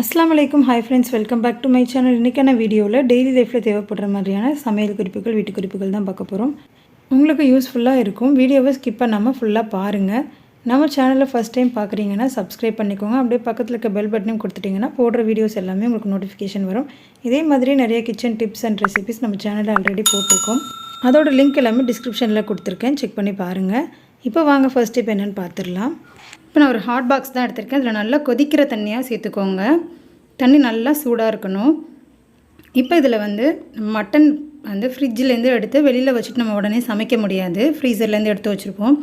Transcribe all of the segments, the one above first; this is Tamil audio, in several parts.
அஸ்லாம் வலைக்கும் hi friends welcome back to my channel இன்றைக்கான வீடியோவில் டெய்லி லைஃப்பில் தேவைப்படுற மாதிரியான சமையல் குறிப்புகள் வீட்டு குறிப்புகள் தான் பார்க்க போகிறோம் உங்களுக்கு யூஸ்ஃபுல்லாக இருக்கும். வீடியோவை ஸ்கிப் பண்ணாமல் ஃபுல்லாக பாருங்கள் நம்ம சேனலில் ஃபஸ்ட் டைம் பார்க்குறீங்கன்னா சப்ஸ்கிரைப் பண்ணிக்கோங்க. அப்படியே பக்கத்தில் இருக்க பெல் பட்டனையும் கொடுத்துட்டிங்கன்னா போடுற வீடியோஸ் எல்லாமே உங்களுக்கு நோட்டிஃபிகேஷன் வரும். இதே மாதிரி நிறைய கிச்சன் டிப்ஸ் அண்ட் ரெசிபிஸ் நம்ம சேனலில் ஆல்ரெடி போட்டிருக்கோம். அதோட லிங்க் எல்லாமே டிஸ்கிரிப்ஷனில் கொடுத்துருக்கேன். செக் பண்ணி பாருங்கள் இப்போ வாங்க ஃபர்ஸ்ட் டிப் என்னென்னு பார்த்துடலாம். இப்போ நான் ஒரு ஹாட் பாக்ஸ் தான் எடுத்திருக்கேன். இதில் நல்லா கொதிக்கிற தண்ணியாக சேர்த்துக்கோங்க. தண்ணி நல்லா சூடாக இருக்கணும். இப்போ இதில் வந்து மட்டன் வந்து ஃப்ரிட்ஜிலேருந்து எடுத்து வெளியில் வச்சுட்டு நம்ம உடனே சமைக்க முடியாது. ஃப்ரீசர்லேருந்து எடுத்து வச்சுருப்போம்.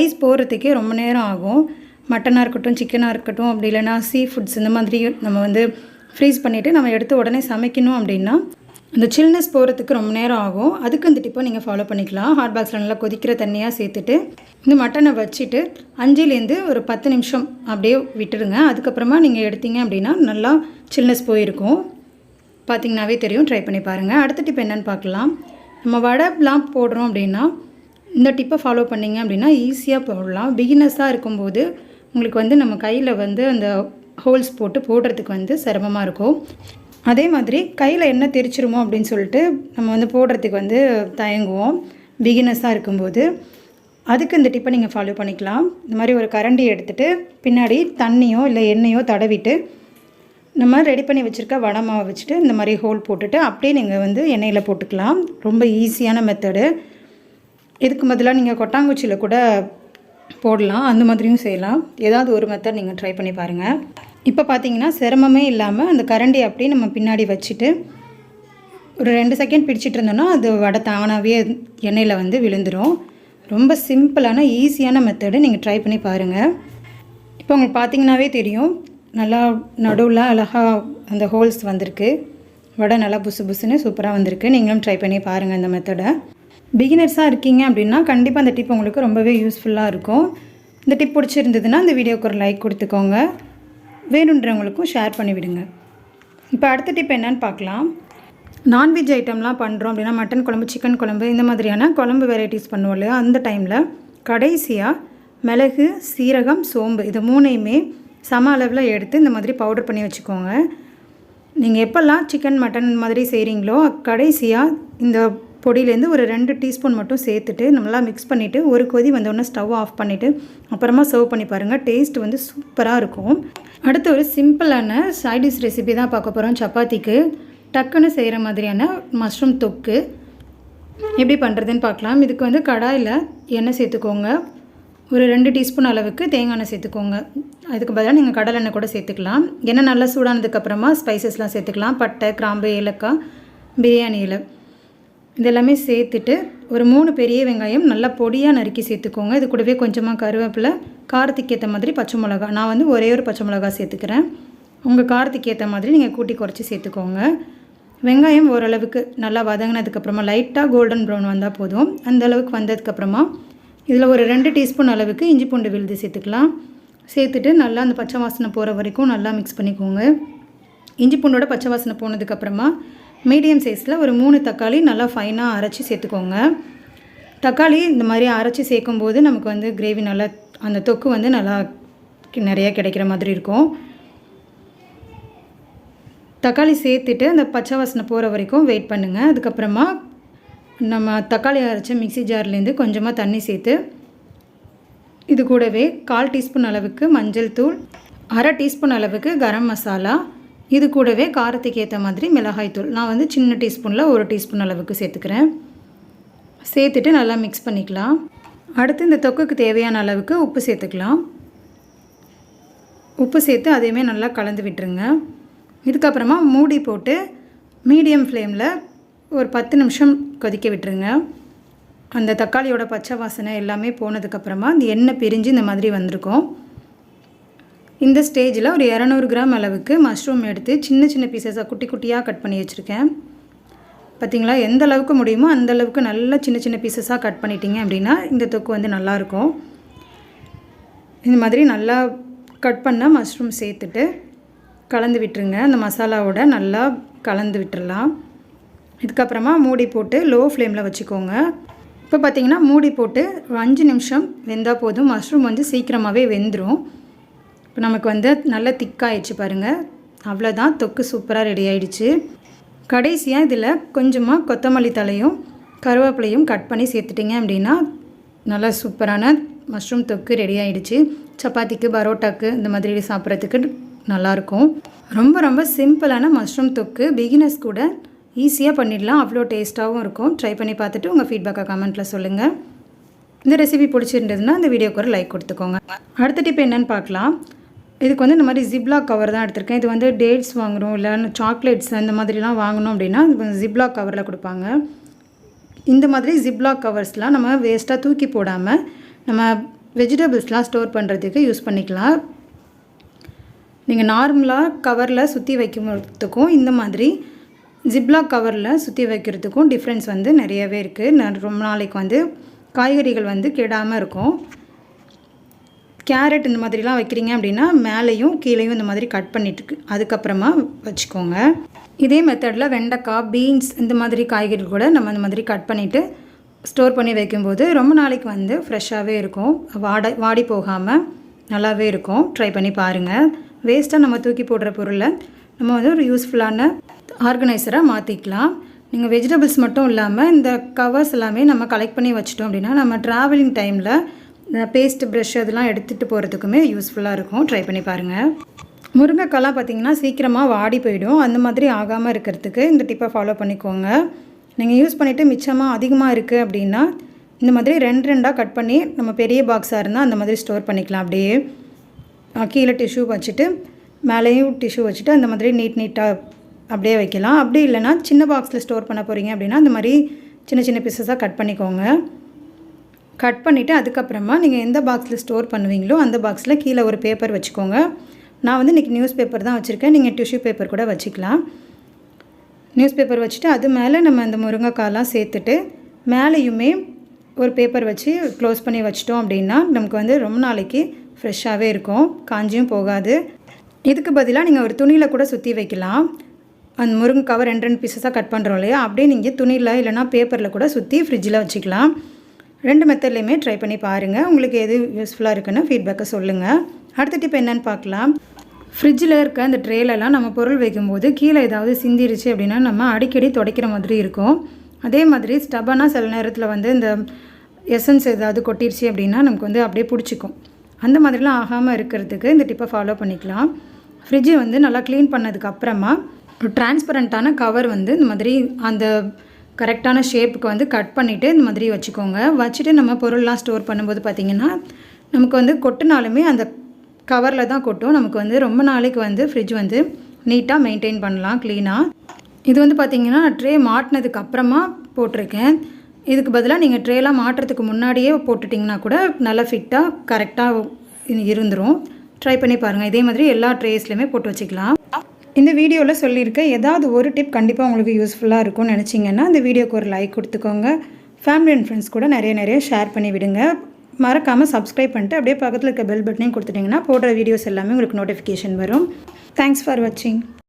ஐஸ் போகிறதுக்கே ரொம்ப நேரம் ஆகும். மட்டனாக இருக்கட்டும் சிக்கனாக இருக்கட்டும் அப்படி இல்லைனா சீ ஃபுட்ஸ் இந்த மாதிரி நம்ம வந்து ஃப்ரீஸ் பண்ணிவிட்டு நம்ம எடுத்து உடனே சமைக்கணும் அப்படின்னா அந்த சில்னஸ் போகிறதுக்கு ரொம்ப நேரம் ஆகும். அதுக்கு இந்த டிப்பை நீங்கள் ஃபாலோ பண்ணிக்கலாம். ஹாட் பாக்ஸில் நல்லா கொதிக்கிற தண்ணியாக சேர்த்துட்டு இந்த மட்டனை வச்சுட்டு அஞ்சுலேருந்து ஒரு பத்து நிமிஷம் அப்படியே விட்டுடுங்க அதுக்கப்புறமா நீங்கள் எடுத்தீங்க அப்படின்னா நல்லா சில்னஸ் போயிருக்கும். பார்த்தீங்கன்னாவே தெரியும். ட்ரை பண்ணி பாருங்கள் அடுத்த டிப் என்னென்னு பார்க்கலாம். நம்ம வடைலாம் போடுறோம் அப்படின்னா இந்த டிப்பை ஃபாலோ பண்ணிங்க அப்படின்னா ஈஸியாக போடலாம். பிகினஸாக இருக்கும்போது உங்களுக்கு வந்து நம்ம கையில் வந்து அந்த ஹோல்ஸ் போட்டு போடுறதுக்கு வந்து சிரமமாக இருக்கும். அதே மாதிரி கையில் என்ன தெரிச்சிருமோ அப்படின்னு சொல்லிட்டு நம்ம வந்து போடுறதுக்கு வந்து தயங்குவோம். பிகினஸாக இருக்கும்போது. அதுக்கு இந்த டிப்பை நீங்கள் ஃபாலோ பண்ணிக்கலாம். இந்த மாதிரி ஒரு கரண்டி எடுத்துகிட்டு பின்னாடி தண்ணியோ இல்லை எண்ணெயோ தடவிட்டு நம்ம ரெடி பண்ணி வச்சுருக்க வடமாவை வச்சுட்டு இந்த மாதிரி ஹோல் போட்டுட்டு அப்படியே நீங்கள் வந்து எண்ணெயில் போட்டுக்கலாம். ரொம்ப ஈஸியான மெத்தடு இதுக்கு பதிலாக நீங்கள் கொட்டாங்குச்சியில் கூட போடலாம். அந்த மாதிரியும் செய்யலாம். ஏதாவது ஒரு மெத்தட் நீங்கள் ட்ரை பண்ணி பாருங்கள் இப்போ பார்த்தீங்கன்னா சிரமமே இல்லாமல் அந்த கரண்டி அப்படியே நம்ம பின்னாடி வச்சுட்டு ஒரு ரெண்டு செகண்ட் பிடிச்சிட்டு இருந்தோன்னா அது வடை தானாகவே எண்ணெயில் வந்து விழுந்துடும் ரொம்ப சிம்பிளான ஈஸியான மெத்தடு நீங்கள் ட்ரை பண்ணி பாருங்கள். இப்போ உங்களுக்கு பார்த்தீங்கன்னாவே தெரியும் நல்லா நடுவில் அழகாக அந்த ஹோல்ஸ் வந்திருக்கு. வடை நல்லா புசு புசுன்னு சூப்பராக வந்திருக்கு. நீங்களும் ட்ரை பண்ணி பாருங்கள் இந்த மெத்தடை பிகினர்ஸாக இருக்கீங்க அப்படின்னா கண்டிப்பாக அந்த டிப் உங்களுக்கு ரொம்பவே யூஸ்ஃபுல்லாக இருக்கும். இந்த டிப் பிடிச்சிருந்ததுன்னா இந்த வீடியோக்கு ஒரு லைக் கொடுத்துக்கோங்க. வேணுன்றவங்களுக்கும் ஷேர் பண்ணி விடுங்க. இப்போ அடுத்த டிப் என்னன்னு பார்க்கலாம். நான்வெஜ் ஐட்டம்லாம் பண்ணுறோம் அப்படின்னா மட்டன் குழம்பு சிக்கன் குழம்பு இந்த மாதிரியான குழம்பு வெரைட்டிஸ் பண்ணுவோம் இல்லையா? அந்த டைமில் கடைசியாக மிளகு சீரகம் சோம்பு இது மூணையுமே சம அளவில் எடுத்து இந்த மாதிரி பவுடர் பண்ணி வச்சுக்கோங்க. நீங்கள் எப்போல்லாம் சிக்கன் மட்டன் இந்த மாதிரி செய்கிறீங்களோ கடைசியாக இந்த பொடியிலேருந்து ஒரு ரெண்டு டீஸ்பூன் மட்டும் சேர்த்துட்டு நல்லா மிக்ஸ் பண்ணிவிட்டு ஒரு கொதி வந்தோடனே ஸ்டவ் ஆஃப் பண்ணிவிட்டு அப்புறமா சர்வ் பண்ணி பாருங்கள் டேஸ்ட் வந்து சூப்பராக இருக்கும். அடுத்து ஒரு சிம்பிளான சைடிஷ் ரெசிபி தான் பார்க்க போகிறோம் சப்பாத்திக்கு டக்குன்னு செய்கிற மாதிரியான மஷ்ரூம் தொக்கு. எப்படி பண்ணுறதுன்னு பார்க்கலாம். இதுக்கு வந்து கடாயில் எண்ணெய் சேர்த்துக்கோங்க. ஒரு ரெண்டு டீஸ்பூன் அளவுக்கு தேங்காய் எண்ணெய் சேர்த்துக்கோங்க. அதுக்கு பதிலாக நீங்கள் கடலை எண்ணெய் கூட சேர்த்துக்கலாம். எண்ணெய் நல்லா சூடானதுக்கப்புறமா ஸ்பைசஸ்லாம் சேர்த்துக்கலாம். பட்டை கிராம்பு ஏலக்காய் பிரியாணி இலை இதெல்லாமே சேர்த்துட்டு ஒரு மூணு பெரிய வெங்காயம் நல்லா பொடியாக நறுக்கி சேர்த்துக்கோங்க. இது கூடவே கொஞ்சமாக கருவேப்பிலை காரத்துக்கு ஏற்ற மாதிரி பச்சை மிளகா நான் வந்து ஒரே ஒரு பச்சை மிளகா சேர்த்துக்கிறேன். உங்கள் காரத்துக்கு ஏற்ற மாதிரி நீங்கள் கூட்டி குறைச்சி சேர்த்துக்கோங்க. வெங்காயம் ஓரளவுக்கு நல்லா வதங்கினதுக்கப்புறமா லைட்டாக கோல்டன் ப்ரௌன் வந்தால் போதும். அந்த அளவுக்கு வந்ததுக்கப்புறமா இதில் ஒரு ரெண்டு டீஸ்பூன் அளவுக்கு இஞ்சி பூண்டு விழுது சேர்த்துக்கலாம். சேர்த்துட்டு நல்லா அந்த பச்சை வாசனை போகிற வரைக்கும் நல்லா மிக்ஸ் பண்ணிக்கோங்க. இஞ்சி பூண்டோட பச்சை வாசனை போனதுக்கப்புறமா மீடியம் சைஸில் ஒரு மூணு தக்காளி நல்லா ஃபைனாக அரைச்சி சேர்த்துக்கோங்க. தக்காளி இந்த மாதிரி அரைச்சி சேர்க்கும்போது நமக்கு வந்து கிரேவி நல்லா அந்த தொக்கு வந்து நல்லா நிறையா கிடைக்கிற மாதிரி இருக்கும். தக்காளி சேர்த்துட்டு அந்த பச்சை வாசனை போகிற வரைக்கும் வெயிட் பண்ணுங்கள் அதுக்கப்புறமா நம்ம தக்காளி அரைச்ச மிக்சி ஜார்லேருந்து கொஞ்சமாக தண்ணி சேர்த்து இது கூடவே கால் டீஸ்பூன் அளவுக்கு மஞ்சள் தூள் அரை டீஸ்பூன் அளவுக்கு கரம் மசாலா இது கூடவே காரத்துக்கு ஏற்ற மாதிரி மிளகாய்த்தூள் நான் வந்து சின்ன டீஸ்பூனில் ஒரு டீஸ்பூன் அளவுக்கு சேர்த்துக்கிறேன். சேர்த்துட்டு நல்லா மிக்ஸ் பண்ணிக்கலாம். அடுத்து இந்த தொக்குக்கு தேவையான அளவுக்கு உப்பு சேர்த்துக்கலாம். உப்பு சேர்த்து அதையுமே நல்லா கலந்து விட்டுருங்க. இதுக்கப்புறமா மூடி போட்டு மீடியம் ஃப்ளேமில் ஒரு பத்து நிமிஷம் கொதிக்க விட்டுருங்க. அந்த தக்காளியோட பச்சை வாசனை எல்லாமே போனதுக்கப்புறமா இந்த எண்ணெய் பிரிஞ்சு இந்த மாதிரி வந்திருக்கும். இந்த ஸ்டேஜில் ஒரு இரநூறு கிராம் அளவுக்கு மஷ்ரூம் எடுத்து சின்ன சின்ன பீசஸாக குட்டி குட்டியாக கட் பண்ணி வச்சுருக்கேன். பார்த்திங்களா எந்த அளவுக்கு முடியுமோ அந்த அளவுக்கு நல்லா சின்ன சின்ன பீசஸாக கட் பண்ணிட்டீங்க அப்படின்னா இந்த தொக்கு வந்து நல்லாயிருக்கும் இந்த மாதிரி நல்லா கட் பண்ணால் மஷ்ரூம் சேர்த்துட்டு கலந்து விட்டுருங்க. அந்த மசாலாவோட நல்லா கலந்து விட்டுடலாம் இதுக்கப்புறமா மூடி போட்டு லோ ஃப்ளேமில் வச்சுக்கோங்க. இப்போ பார்த்திங்கன்னா மூடி போட்டு அஞ்சு நிமிஷம் வெந்தால் போதும். மஷ்ரூம் வந்து சீக்கிரமாகவே வெந்துடும் இப்போ நமக்கு வந்து நல்லா திக்காயிடுச்சு பாருங்கள் அவ்வளோதான் தொக்கு சூப்பராக ரெடி ஆயிடுச்சு. கடைசியாக இதில் கொஞ்சமாக கொத்தமல்லி தலையும் கருவேப்பிலையும் கட் பண்ணி சேர்த்துட்டிங்க அப்படின்னா நல்லா சூப்பரான மஷ்ரூம் தொக்கு ரெடி ஆகிடுச்சு சப்பாத்திக்கு பரோட்டாக்கு இந்த மாதிரி சாப்பிட்றதுக்கு நல்லாயிருக்கும் ரொம்ப ரொம்ப சிம்பிளான மஷ்ரூம் தொக்கு பிகினர்ஸ் கூட ஈஸியாக பண்ணிடலாம். அவ்வளோ டேஸ்ட்டாகவும் இருக்கும். ட்ரை பண்ணி பார்த்துட்டு உங்கள் ஃபீட்பேக்கை கமெண்ட்டில் சொல்லுங்கள் இந்த ரெசிபி பிடிச்சிருந்ததுன்னா இந்த வீடியோக்கு ஒரு லைக் கொடுத்துக்கோங்க. அடுத்த டிப் என்னென்னு பார்க்கலாம். இதுக்கு வந்து இந்த மாதிரி ஜிப்லா கவர் தான் எடுத்திருக்கேன். இது வந்து டேட்ஸ் வாங்குகிறோம் இல்லை சாக்லேட்ஸ் அந்த மாதிரிலாம் வாங்கணும் அப்படின்னா ஜிப்லா கவரில் கொடுப்பாங்க. இந்த மாதிரி ஜிப்லாக் கவர்ஸ்லாம் நம்ம வேஸ்ட்டாக தூக்கி போடாமல் நம்ம வெஜிடபிள்ஸ்லாம் ஸ்டோர் பண்ணுறதுக்கு யூஸ் பண்ணிக்கலாம். நீங்கள் நார்மலாக கவரில் சுற்றி வைக்கிறதுக்கும் இந்த மாதிரி ஜிப்லாக் கவரில் சுற்றி வைக்கிறதுக்கும் டிஃப்ரென்ஸ் வந்து நிறையவே இருக்குது ரொம்ப நாளைக்கு வந்து காய்கறிகள் வந்து கெடாமல் இருக்கும். கேரட் இந்த மாதிரிலாம் வைக்கிறீங்க அப்படின்னா மேலேயும் கீழேயும் இந்த மாதிரி கட் பண்ணிட்டு அதுக்கப்புறமா வச்சுக்கோங்க. இதே மெத்தடில் வெண்டைக்காய் பீன்ஸ் இந்த மாதிரி காய்கறிகள் கூட நம்ம இந்த மாதிரி கட் பண்ணிவிட்டு ஸ்டோர் பண்ணி வைக்கும்போது ரொம்ப நாளைக்கு வந்து ஃப்ரெஷ்ஷாகவே இருக்கும். வாட வாடி போகாமல் நல்லாவே இருக்கும். ட்ரை பண்ணி பாருங்கள் வேஸ்ட்டாக நம்ம தூக்கி போடுற பொருளை நம்ம வந்து ஒரு யூஸ்ஃபுல்லான ஆர்கனைசராக மாற்றிக்கலாம் நீங்கள் வெஜிடபிள்ஸ் மட்டும் இல்லாமல் இந்த கவர்ஸ் எல்லாமே நம்ம கலெக்ட் பண்ணி வச்சிட்டோம் அப்படின்னா நம்ம ட்ராவலிங் டைமில் பேஸ்ட் ப்ரஷ் அதெல்லாம் எடுத்துகிட்டு போகிறதுக்குமே யூஸ்ஃபுல்லாக இருக்கும். ட்ரை பண்ணி பாருங்கள் முருங்கைக்காலாம் பார்த்திங்கன்னா சீக்கிரமாக வாடி போயிடும். அந்த மாதிரி ஆகாமல் இருக்கிறதுக்கு இந்த டிப்பை ஃபாலோ பண்ணிக்கோங்க. நீங்கள் யூஸ் பண்ணிவிட்டு மிச்சமாக அதிகமாக இருக்குது அப்படின்னா இந்த மாதிரி ரெண்டு ரெண்டாக கட் பண்ணி நம்ம பெரிய பாக்ஸாக இருந்தால் அந்த மாதிரி ஸ்டோர் பண்ணிக்கலாம் அப்படியே. கீழே டிஷ்யூ வச்சுட்டு மேலேயும் டிஷ்யூ வச்சுட்டு அந்த மாதிரி நீட் நீட்டாக அப்படியே வைக்கலாம். அப்படி இல்லைன்னா சின்ன பாக்ஸில் ஸ்டோர் பண்ண போகிறீங்க அப்படின்னா அந்த மாதிரி சின்ன சின்ன பீசஸாக கட் பண்ணிக்கோங்க. கட் பண்ணிவிட்டு அதுக்கப்புறமா நீங்கள் எந்த பாக்ஸில் ஸ்டோர் பண்ணுவீங்களோ அந்த பாக்ஸில் கீழே ஒரு பேப்பர் வச்சுக்கோங்க. நான் வந்து இன்றைக்கி நியூஸ் பேப்பர் தான் வச்சுருக்கேன். நீங்கள் டிஷ்யூ பேப்பர் கூட வச்சுக்கலாம். நியூஸ் பேப்பர் வச்சுட்டு அது மேலே நம்ம அந்த முருங்கைக்காலாம் சேர்த்துட்டு மேலேயுமே ஒரு பேப்பர் வச்சு க்ளோஸ் பண்ணி வச்சிட்டோம் அப்படின்னா நமக்கு வந்து ரொம்ப நாளைக்கு ஃப்ரெஷ்ஷாகவே இருக்கும். காஞ்சியும் போகாது. இதுக்கு பதிலாக நீங்கள் ஒரு துணியில் கூட சுற்றி வைக்கலாம். அந்த முருங்கைக்காவை ரெண்டு ரெண்டு பீசஸாக கட் பண்ணுறோம் இல்லையா? அப்படியே நீங்கள் துணியில் இல்லைனா பேப்பரில் கூட சுற்றி ஃப்ரிட்ஜில் வச்சுக்கலாம். ரெண்டு மெத்தட்லேயுமே ட்ரை பண்ணி பாருங்கள் உங்களுக்கு எது யூஸ்ஃபுல்லாக இருக்குன்னு ஃபீட்பேக்கை சொல்லுங்கள் அடுத்த டிப் என்னன்னு பார்க்கலாம். ஃப்ரிட்ஜில் இருக்க அந்த ட்ரேலெல்லாம் நம்ம பொருள் வைக்கும்போது கீழே ஏதாவது சிந்திருச்சு அப்படின்னா நம்ம அடிக்கடி துடைக்கிற மாதிரி இருக்கும். அதே மாதிரி ஸ்டபனாக சில நேரத்தில் வந்து இந்த எசன்ஸ் ஏதாவது கொட்டிருச்சு அப்படின்னா நமக்கு வந்து அப்படியே பிடிச்சிக்கும். அந்த மாதிரிலாம் ஆகாமல் இருக்கிறதுக்கு இந்த டிப்பை ஃபாலோ பண்ணிக்கலாம். ஃப்ரிட்ஜை வந்து நல்லா க்ளீன் பண்ணதுக்கு அப்புறமா ஒரு கவர் வந்து இந்த மாதிரி அந்த கரெக்டான ஷேப்புக்கு வந்து கட் பண்ணிவிட்டு இந்த மாதிரி வச்சுக்கோங்க. வச்சுட்டு நம்ம பொருள்லாம் ஸ்டோர் பண்ணும்போது பார்த்திங்கன்னா நமக்கு வந்து கொட்டினாலுமே அந்த கவரில் தான் கொட்டும். நமக்கு வந்து ரொம்ப நாளைக்கு வந்து ஃப்ரிட்ஜ் வந்து நீட்டாக மெயின்டைன் பண்ணலாம் க்ளீனாக இது வந்து பார்த்திங்கன்னா ட்ரே மாட்டினதுக்கு அப்புறமா போட்டிருக்கேன். இதுக்கு பதிலாக நீங்கள் ட்ரேலாம் மாட்டுறதுக்கு முன்னாடியே போட்டுட்டிங்கன்னா கூட நல்லா ஃபிட்டாக கரெக்டாக இருந்துடும் ட்ரை பண்ணி பாருங்கள் இதே மாதிரி எல்லா ட்ரேஸ்லையுமே போட்டு வச்சுக்கலாம். இந்த வீடியோவில் சொல்லியிருக்க ஏதாவது ஒரு டிப் கண்டிப்பாக உங்களுக்கு யூஸ்ஃபுல்லாக இருக்கும்னு நினச்சிங்கன்னா இந்த வீடியோக்கு ஒரு லைக் கொடுத்துக்கோங்க. ஃபேமிலி அண்ட் ஃப்ரெண்ட்ஸ் கூட நிறைய நிறைய ஷேர் பண்ணி விடுங்க. மறக்காமல் சப்ஸ்கிரைப் பண்ணிட்டு அப்படியே பக்கத்தில் இருக்க பெல் பட்டனையும் கொடுத்துட்டிங்கன்னா போடுற வீடியோஸ் எல்லாமே உங்களுக்கு நோட்டிஃபிகேஷன் வரும். தேங்க்ஸ் ஃபார் வாட்சிங்